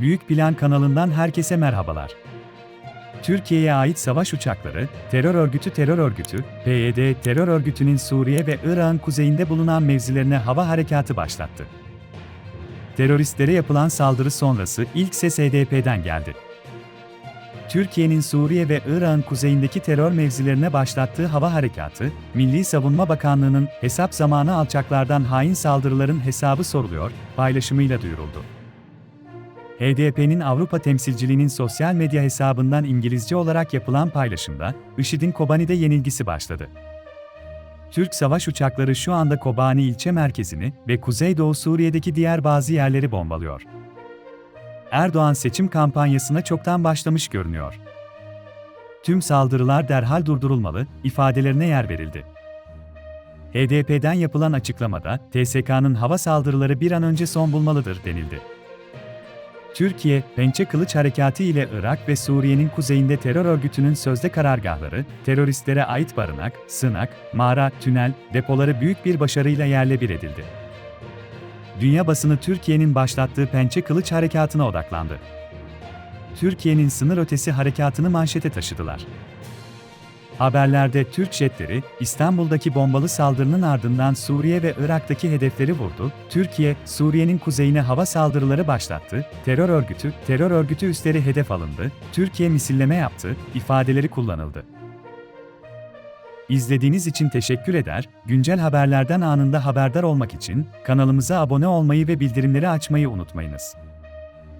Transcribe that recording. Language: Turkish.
Büyük Plan kanalından herkese merhabalar. Türkiye'ye ait savaş uçakları, terör örgütü terör örgütü, PYD terör örgütünün Suriye ve Irak'ın kuzeyinde bulunan mevzilerine hava harekatı başlattı. Teröristlere yapılan saldırı sonrası ilk ses HDP'den geldi. Türkiye'nin Suriye ve Irak'ın kuzeyindeki terör mevzilerine başlattığı hava harekatı, Milli Savunma Bakanlığı'nın hesap zamanı alçaklardan hain saldırıların hesabı soruluyor paylaşımıyla duyuruldu. HDP'nin Avrupa temsilciliğinin sosyal medya hesabından İngilizce olarak yapılan paylaşımda, IŞİD'in Kobani'de yenilgisi başladı. Türk savaş uçakları şu anda Kobani ilçe merkezini ve Kuzeydoğu Suriye'deki diğer bazı yerleri bombalıyor. Erdoğan seçim kampanyasına çoktan başlamış görünüyor. Tüm saldırılar derhal durdurulmalı ifadelerine yer verildi. HDP'den yapılan açıklamada, TSK'nın hava saldırıları bir an önce son bulmalıdır denildi. Türkiye, Pençe Kılıç Harekatı ile Irak ve Suriye'nin kuzeyinde terör örgütünün sözde karargahları, teröristlere ait barınak, sığınak, mağara, tünel, depoları büyük bir başarıyla yerle bir edildi. Dünya basını Türkiye'nin başlattığı Pençe Kılıç Harekatı'na odaklandı. Türkiye'nin sınır ötesi harekatını manşete taşıdılar. Haberlerde Türk jetleri, İstanbul'daki bombalı saldırının ardından Suriye ve Irak'taki hedefleri vurdu, Türkiye, Suriye'nin kuzeyine hava saldırıları başlattı, terör örgütü, terör örgütü üsleri hedef alındı, Türkiye misilleme yaptı, ifadeleri kullanıldı. İzlediğiniz için teşekkür eder, güncel haberlerden anında haberdar olmak için kanalımıza abone olmayı ve bildirimleri açmayı unutmayınız.